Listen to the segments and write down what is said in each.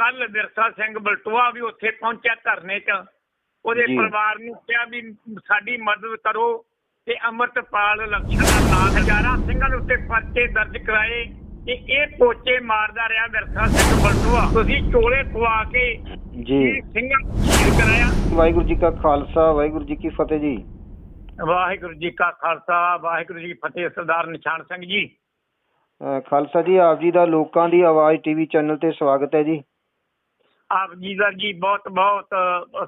ਕੱਲ ਵਿਰਸਾ ਸਿੰਘ ਬਲਟੂਆ ਵੀ ਉੱਥੇ ਪਹੁੰਚਿਆ ਧਰਨੇ 'ਚ। ਉਹਦੇ ਪਰਿਵਾਰ ਨੂੰ ਕਿਹਾ ਵੀ ਸਾਡੀ ਮਦਦ ਕਰੋ ਤੇ ਅਮਰਤਪਾਲ ਲਖਣਾ ਨਾਲ ਹਜ਼ਾਰਾਂ ਸਿੰਘਾਂ ਦੇ ਉੱਤੇ ਪਰਚੇ ਦਰਜ ਕਰਾਏ ਕਿ ਇਹ ਪੋਚੇ ਮਾਰਦਾ ਰਿਹਾ ਵਿਰਸਾ ਸਿੰਘ ਬਲਟੂਆ। ਤੁਸੀਂ ਚੋਲੇ ਪਵਾ ਕੇ ਜੀ। ਸਿੰਘਾਂ ਨੂੰ ਕਰਾਇਆ। ਵਾਹਿਗੁਰੂ ਜੀ ਕਾ ਖਾਲਸਾ ਵਾਹਿਗੁਰੂ ਜੀ ਕੀ ਫਤਿਹ ਜੀ। ਵਾਹਿਗੁਰੂ ਜੀ ਕਾ ਖਾਲਸਾ ਵਾਹਿਗੁਰੂ ਜੀ ਫਤਿਹ ਸਰਦਾਰ ਨਿਸ਼ਾਨ ਸਿੰਘ ਜੀ। ਖਾਲਸਾ ਜੀ ਆਪ ਜੀ ਦਾ ਲੋਕਾਂ ਦੀ ਆਵਾਜ਼ ਟੀਵੀ ਚੈਨਲ ਤੇ ਸਵਾਗਤ ਹੈ ਜੀ। ਆਪ ਜੀ ਦਾ ਜੀ ਬਹੁਤ ਬਹੁਤ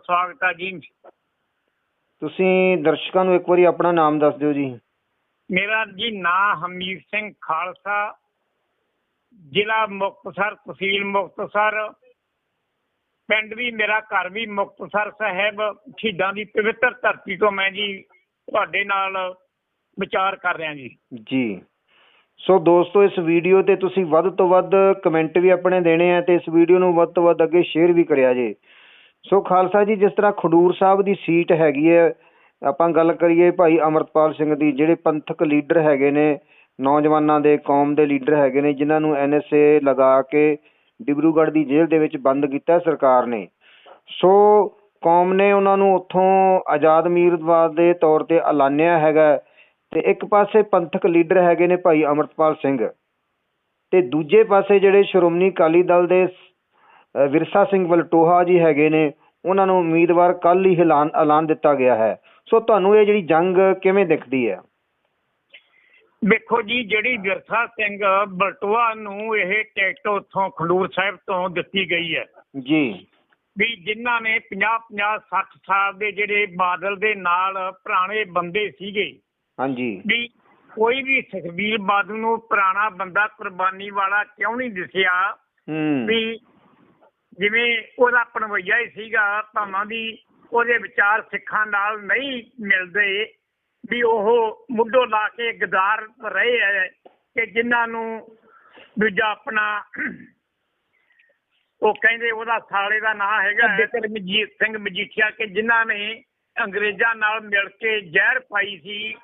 ਸਵਾਗਤ ਹੈ ਜੀ। ਤੁਸੀਂ ਦਰਸ਼ਕਾਂ ਨੂੰ ਇੱਕ ਵਾਰੀ ਆਪਣਾ ਨਾਮ ਦੱਸ ਦਿਓ ਜੀ। ਮੇਰਾ ਜੀ ਨਾਂ ਹਮੀਰ ਸਿੰਘ ਖਾਲਸਾ ਜ਼ਿਲ੍ਹਾ ਮੁਕਤਸਰ ਤਹਿਸੀਲ ਮੁਕਤਸਰ। ਪਿੰਡ ਵੀ ਮੇਰਾ ਘਰ ਵੀ ਮੁਕਤਸਰ ਸਾਹਿਬ। ਸ਼ਹੀਦਾਂ ਦੀ ਪਵਿੱਤਰ ਧਰਤੀ ਤੋਂ ਮੈਂ ਜੀ ਤੁਹਾਡੇ ਨਾਲ ਵਿਚਾਰ ਕਰ ਰਿਹਾ ਜੀ। ਜੀ। ਸੋ ਦੋਸਤੋ, ਇਸ ਵੀਡੀਓ ਤੇ ਤੁਸੀਂ ਵੱਧ ਤੋਂ ਵੱਧ ਕਮੈਂਟ ਵੀ ਆਪਣੇ ਦੇਣੇ ਆ ਤੇ ਇਸ ਵੀਡੀਓ ਨੂੰ ਵੱਧ ਤੋਂ ਵੱਧ ਅੱਗੇ ਸ਼ੇਅਰ ਵੀ ਕਰਿਆ ਜੇ। ਸੋ ਖਾਲਸਾ ਜੀ, ਜਿਸ ਤਰ੍ਹਾਂ ਖਡੂਰ ਸਾਹਿਬ ਦੀ ਸੀਟ ਹੈਗੀ ਹੈ, ਆਪਾਂ ਗੱਲ ਕਰੀਏ ਭਾਈ ਅਮਰਤਪਾਲ ਸਿੰਘ ਦੀ, ਜਿਹੜੇ ਪੰਥਕ ਲੀਡਰ ਹੈਗੇ ਨੇ, ਨੌਜਵਾਨਾਂ ਦੇ, ਕੌਮ ਦੇ ਲੀਡਰ ਹੈਗੇ ਨੇ, ਜਿਨ੍ਹਾਂ ਨੂੰ ਐਨਐਸਏ ਲਗਾ ਕੇ ਡਿਬਰੂਗੜ੍ਹ ਦੀ ਜੇਲ੍ਹ ਦੇ ਵਿੱਚ ਬੰਦ ਕੀਤਾ ਸਰਕਾਰ ਨੇ। ਸੋ ਕੌਮ ਨੇ ਉਹਨਾਂ ਨੂੰ ਉੱਥੋਂ ਆਜ਼ਾਦ ਉਮੀਦਵਾਰ ਦੇ ਤੌਰ ਤੇ ਐਲਾਨਿਆ ਹੈਗਾ। ਤੇ ਇੱਕ ਪਾਸੇ ਪੰਥਕ ਲੀਡਰ ਹੈਗੇ ਨੇ ਭਾਈ ਅਮਰਤਪਾਲ ਸਿੰਘ ਤੇ ਦੂਜੇ ਪਾਸੇ ਜਿਹੜੇ ਸ਼੍ਰੋਮਣੀ ਅਕਾਲੀ ਦਲ ਦੇ ਵਿਰਸਾ ਸਿੰਘ ਵਲਟੋਹਾ ਜੀ ਹੈਗੇ ਨੇ ਉਹਨਾਂ ਨੂੰ ਉਮੀਦਵਾਰ ਕੱਲ ਹੀ ਐਲਾਨ ਐਲਾਨ ਦਿੱਤਾ ਗਿਆ ਹੈ। ਸੋ ਤੁਹਾਨੂੰ ਇਹ ਜਿਹੜੀ ਜੰਗ ਕਿਵੇਂ ਦਿਖਦੀ ਹੈ? ਵੇਖੋ ਜੀ ਜਿਹੜੀ ਵਿਰਸਾ ਸਿੰਘ ਬਲਟੋਆ ਨੂੰ ਇਹ ਟਿਕਟ ਉੱਥੋਂ ਖਡੂਰ ਸਾਹਿਬ ਤੋਂ ਦਿੱਤੀ ਗਈ ਹੈ। ਜੀ। ਵੀ ਜਿਨ੍ਹਾਂ ਨੇ 50 50 60 ਸਾਲ ਦੇ ਜਿਹੜੇ ਬਾਦਲ ਦੇ ਨਾਲ ਪੁਰਾਣੇ ਬੰਦੇ ਸੀਗੇ ਹਾਂਜੀ। ਵੀ ਕੋਈ ਵੀ ਸੁਖਬੀਰ ਬਾਦਲ ਨੂੰ ਪੁਰਾਣਾ ਬੰਦਾ ਕੁਰਬਾਨੀ ਵਾਲਾ ਕਿਉਂ ਨਹੀਂ ਦਿਸਿਆ? ਹੂੰ। ਵੀ ਜਿਵੇਂ ਉਹਦਾ ਪਣਵਈਆ ਹੀ ਸੀਗਾ ਭਾਵਾਂ ਦੀ ਉਹਦੇ ਵਿਚਾਰ ਸਿੱਖਾਂ ਨਾਲ ਨਹੀਂ ਮਿਲਦੇ। ਵੀ ਉਹ ਮੁੱਢੋਂ ਲਾ ਕੇ ਗਦਾਰ ਰਹੇ ਹੈ ਕਿ ਜਿਨ੍ਹਾਂ ਨੂੰ ਦੂਜਾ ਆਪਣਾ ਉਹ ਕਹਿੰਦੇ ਉਹਦਾ ਸਾਲੇ ਦਾ ਨਾਂ ਹੈਗਾ ਬਿਕਰ ਮਜੀਤ ਸਿੰਘ ਮਜੀਠੀਆ ਕਿ ਜਿਨ੍ਹਾਂ ਨੇ ਅੰਗਰੇਜ਼ਾਂ ਨਾਲ ਮਿਲ ਕੇ ਜ਼ਹਿਰ ਪਾਈ ਸੀ।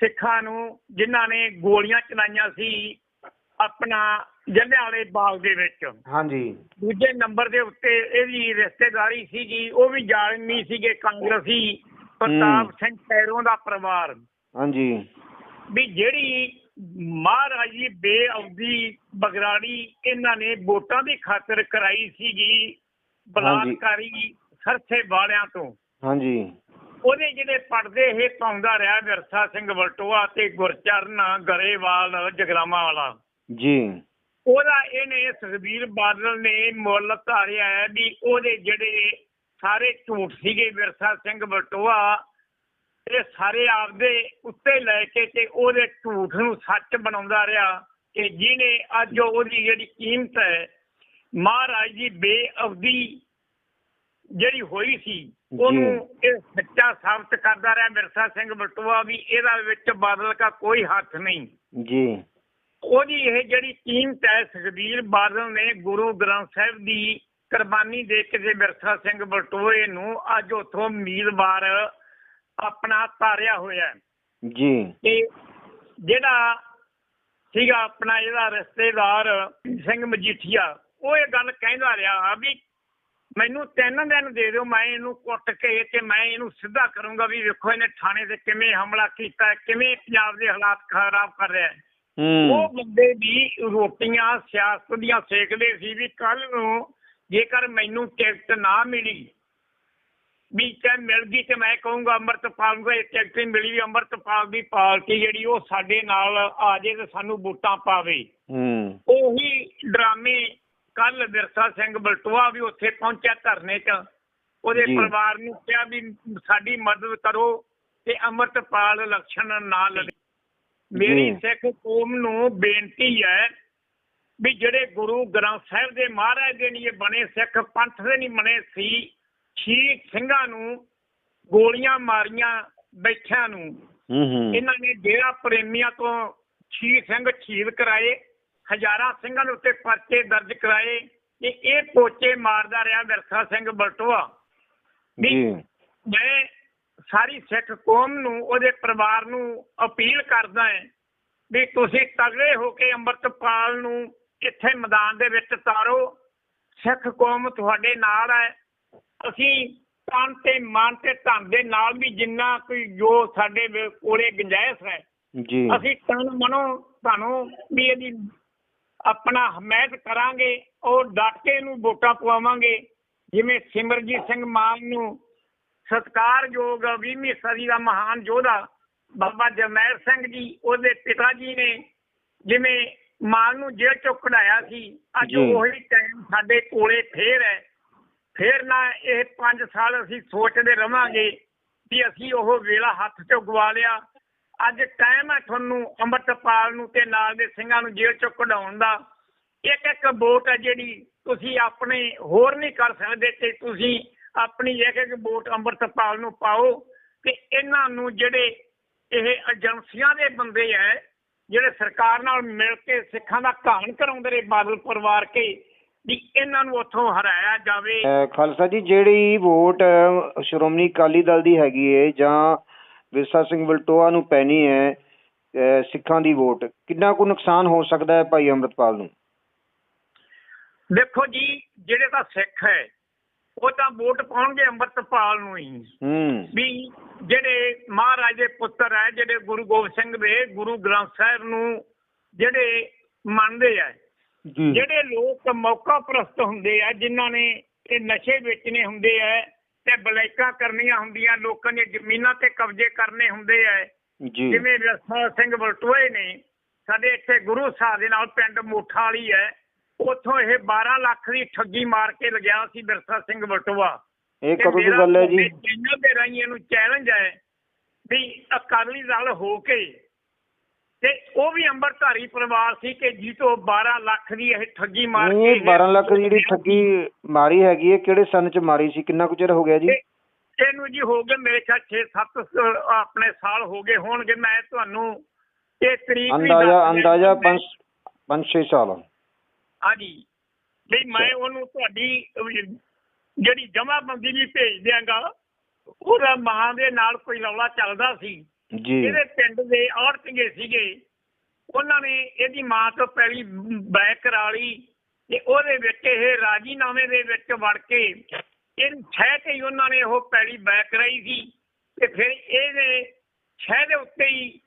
ਸਿੱਖਾਂ ਨੂੰ ਜਿਨ੍ਹਾਂ ਨੇ ਗੋਲੀਆਂ ਚਲਾਈਆਂ ਸੀ ਆਪਣਾ ਜਲਿਆਂਵਾਲੇ ਬਾਗ ਦੇ ਵਿੱਚ। ਹਾਂਜੀ। ਦੂਜੇ ਨੰਬਰ ਦੇ ਉੱਤੇ ਇਹਦੀ ਰਿਸ਼ਤੇਦਾਰੀ ਸੀਗੀ ਉਹ ਵੀ ਜ਼ਾਲਮੀ ਸੀਗੇ ਕਾਂਗਰਸੀ ਪ੍ਰਤਾਪ ਸਿੰਘ ਪੈਰੋਂ ਦਾ ਪਰਿਵਾਰ। ਹਾਂਜੀ। ਵੀ ਜਿਹੜੀ ਮਹਾਰਾਜ ਜੀ ਬੇਅਉਦੀ ਬਗਰਾੜੀ ਇਹਨਾਂ ਨੇ ਵੋਟਾਂ ਦੀ ਖਾਤਰ ਕਰਾਈ ਸੀਗੀ ਬਲਾਤਕਾਰੀ ਸਰਸੇ ਵਾਲਿਆਂ ਤੋਂ। ਹਾਂਜੀ। ਉਹਦੇ ਜਿਹੜੇ ਪੜਦੇ ਇਹ ਪਾਉਂਦਾ ਰਿਹਾ ਵਿਰਸਾ ਸਿੰਘ ਵਲਟੋਆ ਤੇ ਗੁਰਚਰਨ ਗਰੇਵਾਲ ਜਗਰਾਮਾ ਵਾਲਾ ਜੀ। ਉਹਦਾ ਇਹਨੇ ਸੁਖਬੀਰ ਬਾਦਲ ਨੇ ਮੁੱਲ ਧਾਰਿਆ ਹੈ ਵੀ ਉਹਦੇ ਜਿਹੜੇ ਸਾਰੇ ਝੂਠ ਸੀਗੇ ਵਿਰਸਾ ਸਿੰਘ ਬਟੋਆ ਇਹ ਸਾਰੇ ਆਪਦੇ ਉੱਤੇ ਲੈ ਕੇ ਤੇ ਉਹਦੇ ਝੂਠ ਨੂੰ ਸੱਚ ਬਣਾਉਂਦਾ ਰਿਹਾ ਕਿ ਜਿਹਨੇ ਅੱਜ ਉਹਦੀ ਜਿਹੜੀ ਕੀਮਤ ਹੈ ਮਹਾਰਾਜ ਦੀ ਬੇਅਵਦੀ ਜਿਹੜੀ ਹੋਈ ਸੀ ਉਹਨੂੰ ਇਹ ਸੱਚਾ ਸਾਬਤ ਕਰਦਾ ਰਿਹਾ ਵਿਰਸਾ ਸਿੰਘ ਬਟੋਆ ਵੀ ਇਹਦਾ ਵਿੱਚ ਬਾਦਲ ਦਾ ਕੋਈ ਹੱਥ ਨਹੀਂ। ਜੀ। ਉਹਦੀ ਇਹ ਜਿਹੜੀ ਕੀਮਤ ਹੈ ਸੁਖਬੀਰ ਬਾਦਲ ਨੇ ਗੁਰੂ ਗ੍ਰੰਥ ਸਾਹਿਬ ਦੀ ਕੁਰਬਾਨੀ ਦੇ ਕੇ ਤੇ ਵਿਰਸਾ ਸਿੰਘ ਬਲਟੋਏ ਨੂੰ ਅੱਜ ਉਥੋਂ ਉਮੀਦਵਾਰ ਆਪਣਾ ਤਾਰਿਆ ਹੋਇਆ ਜੀ। ਤੇ ਜਿਹੜਾ ਸੀਗਾ ਆਪਣਾ ਇਹਦਾ ਰਿਸ਼ਤੇਦਾਰ ਸਿੰਘ ਮਜੀਠੀਆ ਉਹ ਇਹ ਗੱਲ ਕਹਿੰਦਾ ਰਿਹਾ ਵੀ ਮੈਨੂੰ ਤਿੰਨ ਦਿਨ ਦੇ ਦਿਓ ਮੈਂ ਇਹਨੂੰ ਕੁੱਟ ਕੇ ਤੇ ਮੈਂ ਇਹਨੂੰ ਸਿੱਧਾ ਕਰੂੰਗਾ ਵੀ ਵੇਖੋ ਇਹਨੇ ਥਾਣੇ ਤੇ ਕਿਵੇਂ ਹਮਲਾ ਕੀਤਾ ਕਿਵੇਂ ਪੰਜਾਬ ਦੇ ਹਾਲਾਤ ਖਰਾਬ ਕਰ ਰਿਹਾ ਉਹ ਬੰਦੇ ਵੀ ਰੋਟੀਆਂ ਸਿਆਸਤ ਦੀਆਂ ਸੇਕਦੇ ਸੀ ਵੀ ਕੱਲ ਨੂੰ ਜੇਕਰ ਮੈਨੂੰ ਟਿਕਟ ਨਾ ਮਿਲੀ ਵੀ ਚਾਹੇ ਮਿਲ ਗਈ ਤੇ ਮੈਂ ਕਹੂੰਗਾ ਅੰਮ੍ਰਿਤਪਾਲ ਨੂੰ ਇਹ ਟਿਕਟ ਹੀ ਮਿਲੀ ਵੀ ਅੰਮ੍ਰਿਤਪਾਲ ਦੀ ਪਾਰਟੀ ਜਿਹੜੀ ਉਹ ਸਾਡੇ ਨਾਲ ਆ ਜੇ ਤੇ ਸਾਨੂੰ ਵੋਟਾਂ ਪਾਵੇ। ਹੂੰ। ਉਹੀ ਡਰਾਮੇ ਕੱਲ ਵਿਰਸਾ ਸਿੰਘ ਬਲਟੋਆ ਵੀ ਉੱਥੇ ਪਹੁੰਚਿਆ ਧਰਨੇ 'ਚ। ਉਹਦੇ ਜੀ। ਪਰਿਵਾਰ ਨੂੰ ਕਿਹਾ ਵੀ ਸਾਡੀ ਮਦਦ ਕਰੋ ਤੇ ਅੰਮ੍ਰਿਤਪਾਲ ਇਲੈਕਸ਼ਨ ਨਾ ਲੜੇ। ਮੇਰੀ ਜੀ। ਸਿੱਖ ਕੌਮ ਨੂੰ ਬੇਨਤੀ ਹੈ ਵੀ ਜਿਹੜੇ ਗੁਰੂ ਗ੍ਰੰਥ ਸਾਹਿਬ ਦੇ ਮਹਾਰਾਜ ਦੇ ਨਹੀਂ ਬਣੇ ਸਿੱਖ ਪੰਥ ਦੇ ਨਹੀਂ ਬਣੇ ਸੀ ਸ਼ਹੀਦ ਸਿੰਘਾਂ ਨੂੰ ਗੋਲੀਆਂ ਮਾਰੀਆਂ ਬੈਠਿਆਂ ਨੂੰ। ਹੂੰ ਹੂੰ। ਇਹਨਾਂ ਨੇ ਡੇਰਾ ਪ੍ਰੇਮੀਆਂ ਤੋਂ ਸ਼ਹੀਦ ਸਿੰਘ ਸ਼ਹੀਦ ਕਰਾਏ। ਹਜ਼ਾਰਾਂ ਸਿੰਘਾਂ ਦੇ ਉੱਤੇ ਪਰਚੇ ਦਰਜ ਕਰਾਏ ਕਿ ਇਹ ਪੋਚੇ ਮਾਰਦਾ ਰਿਹਾ ਵਿਰਸਾ ਸਿੰਘ ਬਲਟੋਆ। ਜੀ। ਮੈਂ ਸਾਰੀ ਸਿੱਖ ਕੌਮ ਨੂੰ ਉਹਦੇ ਪਰਿਵਾਰ ਨੂੰ ਅਪੀਲ ਕਰਦਾ ਹਾਂ ਵੀ ਤੁਸੀਂ ਤਗੜੇ ਹੋ ਕੇ ਅੰਮ੍ਰਿਤਪਾਲ ਨੂੰ ਇੱਥੇ ਮੈਦਾਨ ਦੇ ਵਿੱਚ ਤਾਰੋ। ਸਿੱਖ ਕੌਮ ਤੁਹਾਡੇ ਨਾਲ ਹੈ। ਅਸੀਂ ਤਨ ਤੇ ਮਨ ਤੇ ਧਨ ਦੇ ਨਾਲ ਵੀ ਜਿੰਨਾ ਕੋਈ ਜੋ ਸਾਡੇ ਕੋਲੇ ਗੁੰਜਾਇਸ਼ ਹੈ। ਜੀ। ਅਸੀਂ ਤਨ ਮਨੋਂ ਤੁਹਾਨੂੰ ਵੀ ਇਹਦੀ ਆਪਣਾ ਹਮਾਇਤ ਕਰਾਂਗੇ ਔਰ ਡਟ ਕੇ ਇਹਨੂੰ ਵੋਟਾਂ ਪਵਾਵਾਂਗੇ। ਜਿਵੇਂ ਸਿਮਰਜੀਤ ਸਿੰਘ ਮਾਨ ਨੂੰ ਸਤਿਕਾਰਯੋਗ 20ਵੀਂ ਸਦੀ ਦਾ ਮਹਾਨ ਯੋਧਾ ਬਾਬਾ ਜਰਨੈਲ ਸਿੰਘ ਜੀ ਉਹਦੇ ਪਿਤਾ ਜੀ ਨੇ ਜਿਵੇਂ ਮਾਨ ਨੂੰ ਜੇਲ੍ਹ ਚੋਂ ਕਢਾਇਆ ਸੀ ਅੱਜ। ਉਹੀ ਟਾਈਮ ਸਾਡੇ ਕੋਲੇ ਫੇਰ ਹੈ। ਫੇਰ ਨਾ ਇਹ 5 ਸਾਲ ਅਸੀਂ ਸੋਚਦੇ ਰਵਾਂਗੇ ਵੀ ਅਸੀਂ ਉਹ ਵੇਲਾ ਹੱਥ ਚੋਂ ਗਵਾ ਲਿਆ। ਅੱਜ ਟਾਈਮ ਹੈ ਤੁਹਾਨੂੰ ਅੰਮ੍ਰਿਤਪਾਲ ਨੂੰ ਤੇ ਨਾਲ ਦੇ ਸਿੰਘਾਂ ਨੂੰ ਜੇਲ੍ਹ ਚੋਂ ਕਢਾਉਣ ਦਾ। ਇੱਕ ਇੱਕ ਵੋਟ ਹੈ ਜਿਹੜੀ ਤੁਸੀਂ ਆਪਣੇ ਹੋਰ ਨਹੀਂ ਕਰ ਸਕਦੇ ਤੇ ਤੁਸੀਂ ਆਪਣੀ ਇੱਕ ਇੱਕ ਵੋਟ ਅੰਮ੍ਰਿਤਪਾਲ ਨੂੰ ਪਾਓ ਤੇ ਇਹਨਾਂ ਨੂੰ ਜਿਹੜੇ ਇਹ ਏਜੰਸੀਆਂ ਦੇ ਬੰਦੇ ਐ ਜਿਹੜੇ ਸਰਕਾਰ ਨਾਲ ਮਿਲ ਕੇ ਸਿੱਖਾਂ ਦਾ ਘਾਣ ਕਰਾਉਂਦੇ ਨੇ ਬਾਦਲ ਪਰਿਵਾਰ ਕੇ, ਵੀ ਇਹਨਾਂ ਨੂੰ ਉੱਥੋਂ ਹਰਾਇਆ ਜਾਵੇ। ਖਾਲਸਾ ਜੀ, ਜਿਹੜੀ ਵੋਟ ਸ਼੍ਰੋਮਣੀ ਅਕਾਲੀ ਦਲ ਦੀ ਹੈਗੀ ਏ ਜਾਂ ਵਿਰਸਾ ਸਿੰਘ ਵਲਟੋਆ ਨੂੰ ਪੈਣੀ ਹੈ ਸਿੱਖਾਂ ਦੀ ਵੋਟ। ਕਿੰਨਾ ਕੁ ਨੁਕਸਾਨ ਹੋ ਸਕਦਾ ਹੈ ਭਾਈ ਅੰਮ੍ਰਿਤਪਾਲ ਨੂੰ? ਦੇਖੋ ਜੀ ਜਿਹੜੇ ਤਾਂ ਸਿੱਖ ਹੈ ਉਹ ਤਾਂ ਵੋਟ ਪਾਉਣਗੇ ਅੰਮ੍ਰਿਤਪਾਲ ਨੂੰ ਹੀ। ਹੂੰ। ਵੀ ਜਿਹੜੇ ਮਹਾਰਾਜ ਦੇ ਪੁੱਤਰ ਹੈ ਜਿਹੜੇ ਗੁਰੂ ਗੋਬਿੰਦ ਸਿੰਘ ਦੇ ਗੁਰੂ ਗ੍ਰੰਥ ਸਾਹਿਬ ਨੂੰ ਜਿਹੜੇ ਮੰਨਦੇ ਆ ਜਿਹੜੇ ਲੋਕ ਮੌਕਾ ਪ੍ਰਸਤ ਹੁੰਦੇ ਆ ਜਿਨ੍ਹਾਂ ਨੇ ਇਹ ਨਸ਼ੇ ਵੇਚਣੇ ਹੁੰਦੇ ਆ ਤੇ ਬਲੈਕਾਂ ਕਰਨੀਆਂ ਹੁੰਦੀਆਂ ਲੋਕਾਂ ਦੀਆਂ ਜ਼ਮੀਨਾਂ ਤੇ ਕਬਜ਼ੇ ਕਰਨੇ ਹੁੰਦੇ ਜੀ। ਜਿਵੇਂ ਵਿਰਸਾ ਸਿੰਘ ਬਲਟੋਏ ਨੇ ਸਾਡੇ ਇੱਥੇ ਗੁਰੂ ਸਾਹਿਬ ਦੇ ਨਾਲ ਪਿੰਡ ਮੋਠਾ ਵਾਲੀ ਹੈ ਉੱਥੋਂ ਇਹ 12 ਲੱਖ ਦੀ ਠੱਗੀ ਮਾਰ ਕੇ ਲਗਿਆ ਸੀ ਵਿਰਸਾ ਸਿੰਘ ਬਲਟੋਆ ਇਹ ਕਦੋਂ ਦੀ ਗੱਲ ਹੈ ਜੀ? ਚੈਨਲ ਦੇ ਰਾਹੀਂ ਇਹਨੂੰ ਚੈਲੰਜ ਹੈ ਵੀ ਅਕਾਲੀ ਦਲ ਹੋ ਕੇ ਤੇ ਉਹ ਵੀ ਅੰਮ੍ਰਿਤਧਾਰੀ ਪਰਿਵਾਰ ਸੀ ਕਿ ਜੀ ਤੋਂ 12 ਲੱਖ ਦੀ ਇਹ ਠੱਗੀ ਮਾਰ ਕੇ ਇਹ 12 ਲੱਖ ਦੀ ਜਿਹੜੀ ਠੱਗੀ ਮਾਰੀ ਹੈਗੀ ਹੈ ਕਿਹੜੇ ਸਨ ਚ ਮਾਰੀ ਸੀ ਕਿੰਨਾ ਕੁ ਚਿਰ ਹੋ ਗਿਆ ਜੀ? ਇਹਨੂੰ ਜੀ ਹੋ ਗਏ ਮੇਰੇ ਖਿਆਲ 6-7 ਆਪਣੇ ਸਾਲ ਹੋ ਗਏ ਹੋਣਗੇ ਮੈਂ ਤੁਹਾਨੂੰ ਇਹ ਤਰੀਕ ਵੀ ਅੰਦਾਜ਼ਾ। ਅੰਦਾਜ਼ਾ ਮੈਂ- 5 5 6 ਸਾਲ। ਹਾਂਜੀ। ਨਹੀਂ ਮੈਂ ਉਹਨੂੰ ਤੁਹਾਡੀ ਜਿਹੜੀ ਜਮਾਬੰਦੀ ਵੀ ਭੇਜ ਦਿਆਂਗਾ ਉਹਦਾ ਮਾਂ ਦੇ ਨਾਲ ਕੋਈ ਰੌਲਾ ਚੱਲਦਾ ਸੀ। ਜੀ। ਪਿੰਡ ਦੇ ਔਰਤਗੇ ਸੀਗੇ, ਉਹਨਾਂ ਨੇ ਇਹਦੀ ਮਾਂ ਤੋਂ ਪਹਿਲੀ ਬੈਕ ਕਰਾ ਲਈ ਤੇ ਉਹਦੇ ਵਿੱਚ ਇਹ ਰਾਜੀਨਾਮੇ ਦੇ ਵਿੱਚ ਵੜ ਕੇ ਇਹਨੂੰ ਛੇ ਤੇ ਹੀ ਉਹਨਾਂ ਨੇ ਉਹ ਪਹਿਲੀ ਬੈਕ ਕਰਾਈ ਸੀ ਤੇ ਫਿਰ ਇਹਦੇ ਛੇ ਦੇ ਉੱਤੇ ਹੀ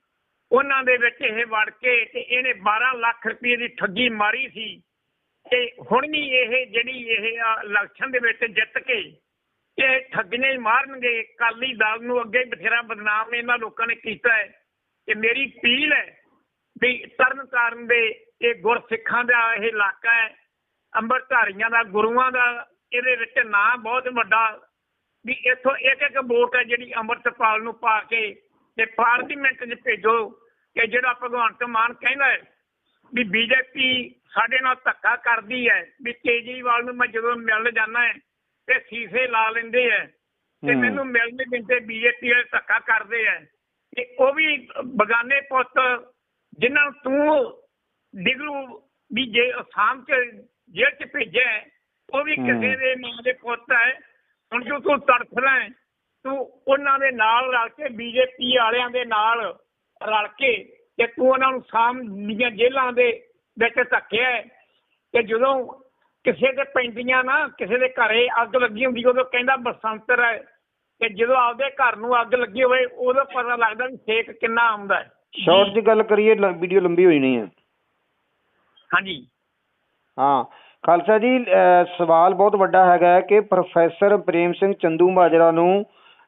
ਉਹਨਾਂ ਦੇ ਵਿੱਚ ਇਹ ਵੜ ਕੇ ਤੇ ਇਹਨੇ 12 ਲੱਖ ਰੁਪਏ ਦੀ ਠੱਗੀ ਮਾਰੀ ਸੀ ਤੇ ਹੁਣ ਵੀ ਇਹ ਜਿਹੜੀ ਇਹ ਇਲੈਕਸ਼ਨ ਦੇ ਵਿੱਚ ਜਿੱਤ ਕੇ ਇਹ ਠੱਗੀਆਂ ਹੀ ਮਾਰਨਗੇ ਕਾਲੀ ਦਲ ਨੂੰ ਅੱਗੇ ਬਥੇਰਾ ਬਦਨਾਮ ਇਹਨਾਂ ਲੋਕਾਂ ਨੇ ਕੀਤਾ ਹੈ। ਕਿ ਮੇਰੀ ਅਪੀਲ ਹੈ ਵੀ ਤਰਨ ਤਾਰਨ ਦੇ ਇਹ ਗੁਰਸਿੱਖਾਂ ਦਾ ਇਹ ਇਲਾਕਾ ਹੈ, ਅੰਮ੍ਰਿਤਧਾਰੀਆਂ ਦਾ, ਗੁਰੂਆਂ ਦਾ, ਇਹਦੇ ਵਿੱਚ ਨਾਂ ਬਹੁਤ ਵੱਡਾ ਵੀ ਇੱਥੋਂ ਇੱਕ ਇੱਕ ਵੋਟ ਹੈ ਜਿਹੜੀ ਅੰਮ੍ਰਿਤਪਾਲ ਨੂੰ ਪਾ ਕੇ ਤੇ ਪਾਰਲੀਮੈਂਟ 'ਚ ਭੇਜੋ ਕਿ ਜਿਹੜਾ ਭਗਵੰਤ ਮਾਨ ਕਹਿੰਦਾ ਹੈ ਵੀ ਬੀਜੇਪੀ ਸਾਡੇ ਨਾਲ ਧੱਕਾ ਕਰਦੀ ਹੈ ਵੀ ਕੇਜਰੀਵਾਲ ਨੂੰ ਮੈਂ ਜਦੋਂ ਮਿਲ ਜਾਂਦਾ ਹੈ ਤੇ ਸੀਸੇ ਲਾ ਲੈਂਦੇ ਹੈ ਤੇ। ਮੈਨੂੰ ਮਿਲਣ ਨਹੀਂ ਦਿੰਦੇ ਬੀਜੇਪੀ ਵਾਲੇ ਧੱਕਾ ਕਰਦੇ ਹੈ ਤੇ ਉਹ ਵੀ ਬਗਾਨੇ ਪੁੱਤ ਜਿਨ੍ਹਾਂ ਨੂੰ ਤੂੰ ਡਿਗਰੂ ਵੀ ਜੇ ਅਸਾਮ ਚ ਜੇਲ੍ਹ ਚ ਭੇਜਿਆ ਉਹ ਵੀ। ਕਿਸੇ ਦੇ ਮਾਂ ਦੇ ਪੁੱਤ ਹੈ ਹੁਣ ਜੋ ਤੂੰ ਤੜਫਦਾ ਤੂੰ ਉਹਨਾਂ ਦੇ ਨਾਲ ਰਲ ਕੇ ਬੀਜੇਪੀ ਵਾਲਿਆਂ ਦੇ ਨਾਲ ਰਲ ਕੇ ਤੇ ਤੂੰ ਉਹਨਾਂ ਨੂੰ ਸਾਮ ਦੀਆਂ ਜੇਲ੍ਹਾਂ ਦੇ ਵਿੱਚ ਧੱਕਿਆ ਤੇ ਜਦੋਂ ਕਿਸੇ ਦੇ ਪੈਂਦੀਆਂ ਨਾ ਕਿਸੇ ਦੇ ਘਰੇ ਅੱਗ ਲੱਗੀ ਹੁੰਦੀ ਉਦੋਂ ਕਹਿੰਦਾ ਬਸੰਤਰ ਹੈ ਤੇ ਜਦੋਂ ਆਪਦੇ ਘਰ ਨੂੰ ਅੱਗ ਲੱਗੀ ਹੋਵੇ ਉਦੋਂ ਪਤਾ ਲੱਗਦਾ ਵੀ ਸੇਕ ਕਿੰਨਾ ਆਉਂਦਾ ਹੈ। ਸ਼ਾਰਟ ਦੀ ਗੱਲ ਕਰੀਏ ਵੀਡੀਓ ਲੰਬੀ ਹੋਈ ਨਹੀਂ ਹੈ। ਹਾਂਜੀ। ਹਾਂ ਖਾਲਸਾ ਜੀ ਸਵਾਲ ਬਹੁਤ ਵੱਡਾ ਹੈਗਾ ਹੈ ਕਿ ਪ੍ਰੋਫੈਸਰ ਪ੍ਰੇਮ ਸਿੰਘ ਚੰਦੂ ਮਾਜਰਾ ਨੂੰ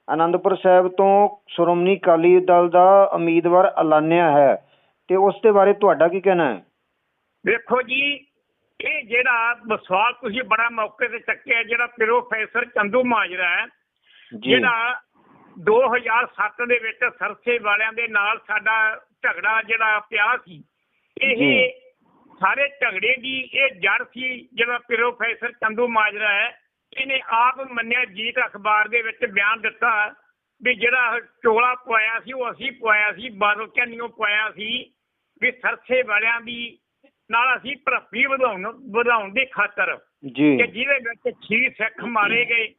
ਆਨੰਦਪੁਰ ਸਾਹਿਬ ਤੋਂ ਸ਼੍ਰੋਮਣੀ ਅਕਾਲੀ ਦਲ ਦਾ ਉਮੀਦਵਾਰ ਐਲਾਨਿਆ ਹੈ ਤੇ ਉਸ ਦੇ ਬਾਰੇ ਤੁਹਾਡਾ ਕੀ ਕਹਿਣਾ ਹੈ? ਵੇਖੋ ਜੀ ਇਹ ਜਿਹੜਾ ਸਵਾਲ ਤੁਸੀਂ ਬੜਾ ਮੌਕੇ ਤੇ ਚੱਕਿਆ ਜਿਹੜਾ ਪ੍ਰੋਫੈਸਰ ਚੰਦੂ ਮਾਜਰਾ ਹੈ ਜਿਹੜਾ 2007 ਦੇ ਵਿੱਚ ਸਰਸੇ ਵਾਲਿਆਂ ਦੇ ਨਾਲ ਸਾਡਾ ਝਗੜਾ ਜਿਹੜਾ ਪਿਆ ਸੀ ਇਹ। ਸਾਰੇ ਝਗੜੇ ਦੀ ਇਹ ਜੜ ਸੀ ਜਿਹੜਾ ਪ੍ਰੋਫੈਸਰ ਚੰਦੂ ਮਾਜਰਾ ਹੈ ਇਹਨੇ ਆਪ ਮੰਨਿਆ ਜੀਤ ਅਖਬਾਰ ਦੇ ਵਿੱਚ ਬਿਆਨ ਦਿੱਤਾ ਵੀ ਜਿਹੜਾ ਚੋਲਾ ਪਵਾਇਆ ਸੀ ਉਹ ਅਸੀਂ ਪਵਾਇਆ ਸੀ ਬਾਦਲ ਕਹਿੰਨਿਓ ਪਵਾਇਆ ਸੀ ਵੀ ਸਰਸੇ ਵਾਲਿਆਂ ਦੀ ਨਾਲ ਅਸੀਂ ਭਰਪੀ ਵਧਾਉਣ ਵਧਾਉਣ ਦੀ ਖਾਤਰ ਜੀ। ਕਿ ਜਿਹਦੇ ਵਿੱਚ ਛੀ ਸਿੱਖ ਮਾਰੇ ਗਏ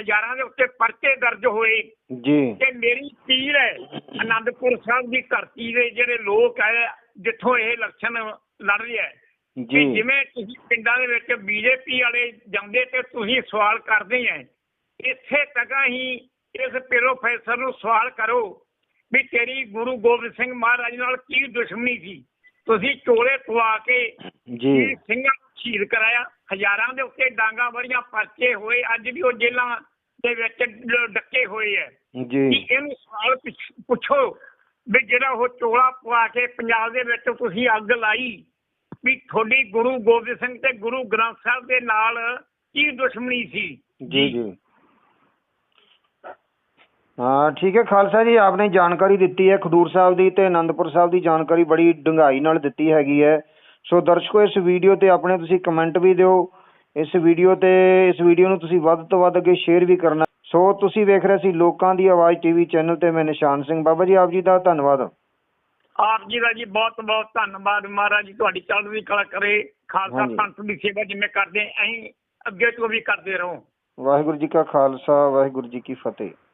ਹਜ਼ਾਰਾਂ ਦੇ ਉੱਤੇ ਪਰਚੇ ਦਰਜ ਹੋਏ। ਜੀ। ਤੇ ਮੇਰੀ ਪੀਰ ਹੈ ਆਨੰਦਪੁਰ ਸਾਹਿਬ ਦੀ ਧਰਤੀ ਦੇ ਜਿਹੜੇ ਲੋਕ ਹੈ ਜਿੱਥੋਂ ਇਹ ਇਲੈਕਸ਼ਨ ਲੜ ਰਿਹਾ ਹੈ। ਜੀ। ਜਿਵੇਂ ਤੁਸੀਂ ਪਿੰਡਾਂ ਦੇ ਵਿੱਚ ਬੀਜੇਪੀ ਵਾਲੇ ਜਾਂਦੇ ਤੇ ਤੁਸੀਂ ਸਵਾਲ ਕਰਦੇ ਆ ਇੱਥੇ ਤੱਕ ਹੀ ਇਸ ਪ੍ਰੋਫੈਸਰ ਨੂੰ ਸਵਾਲ ਕਰੋ ਵੀ ਤੇਰੀ ਗੁਰੂ ਗੋਬਿੰਦ ਸਿੰਘ ਮਹਾਰਾਜ ਨਾਲ ਕੀ ਦੁਸ਼ਮਣੀ ਸੀ? ਤੁਸੀਂ ਚੋਲੇ ਪਵਾ ਕੇ ਜੀ। ਸਿੰਘਾਂ ਨੂੰ ਸ਼ਹੀਦ ਕਰਾਇਆ। ਹਜ਼ਾਰਾਂ ਦੇ ਉੱਤੇ ਡਾਂਗਾ ਵੜੀਆਂ ਪਰਚੇ ਹੋਏ। ਅੱਜ ਵੀ ਉਹ ਜੇਲ੍ਹਾਂ ਦੇ ਵਿੱਚ ਡੱਕੇ ਹੋਏ ਐ। ਜੀ। ਇਹਨੂੰ ਸਵਾਲ ਪੁੱਛ- ਪੁੱਛੋ ਵੀ ਜਿਹੜਾ ਉਹ ਚੋਲਾ ਪਵਾ ਕੇ ਪੰਜਾਬ ਦੇ ਵਿੱਚ ਤੁਸੀਂ ਅੱਗ ਲਾਈ ਵੀ ਤੁਹਾਡੀ ਗੁਰੂ ਗੋਬਿੰਦ ਸਿੰਘ ਤੇ ਗੁਰੂ ਗ੍ਰੰਥ ਸਾਹਿਬ ਦੇ ਨਾਲ ਕੀ ਦੁਸ਼ਮਣੀ ਸੀ? ਜੀ ਜੀ। ਹਾਂ ਠੀਕ ਹੈ ਖਾਲਸਾ ਜੀ ਆਪਨੇ ਜਾਣਕਾਰੀ ਦਿੱਤੀ ਹੈ ਖਡੂਰ ਸਾਹਿਬ ਦੀ ਤੇ ਆਨੰਦਪੁਰ ਸਾਹਿਬ ਦੀ ਜਾਣਕਾਰੀ ਬੜੀ ਡੂੰਘਾਈ ਨਾਲ ਦਿੱਤੀ ਹੈਗੀ ਹੈ। ਸੋ ਦਰਸ਼ਕੋ ਇਸ ਵੀਡੀਓ ਤੇ ਆਪਣੇ ਤੁਸੀਂ ਕਮੈਂਟ ਵੀ ਦਿਓ ਇਸ ਵੀਡੀਓ ਤੇ ਇਸ ਵੀਡੀਓ ਨੂੰ ਤੁਸੀਂ ਵੱਧ ਤੋਂ ਵੱਧ ਅੱਗੇ ਸ਼ੇਅਰ ਵੀ ਕਰਨਾ। ਸੋ ਤੁਸੀਂ ਵੇਖ ਰਹੇ ਸੀ ਲੋਕਾਂ ਦੀ ਆਵਾਜ਼ ਟੀਵੀ ਚੈਨਲ ਤੇ ਮੈਂ ਨਿਸ਼ਾਨ ਸਿੰਘ ਬਾਬਾ ਜੀ ਆਪ ਜੀ ਦਾ ਧੰਨਵਾਦ। ਆਪ ਜੀ ਦਾ ਜੀ ਬਹੁਤ ਬਹੁਤ ਧੰਨਵਾਦ ਮਹਾਰਾਜ ਜੀ ਤੁਹਾਡੀ ਚੜ੍ਹਦੀ ਕਲਾ ਕਰੇ ਖਾਲਸਾ। ਪੰਥ ਦੀ ਸੇਵਾ ਜਿਵੇਂ ਕਰਦੇ ਐਂ ਅੱਗੇ ਤੋਂ ਵੀ ਕਰਦੇ ਰਹੋ। ਵਾਹਿਗੁਰੂ ਜੀ ਕਾ ਖਾਲਸਾ ਵਾਹਿਗੁਰੂ ਜੀ ਕੀ ਫਤਿਹ।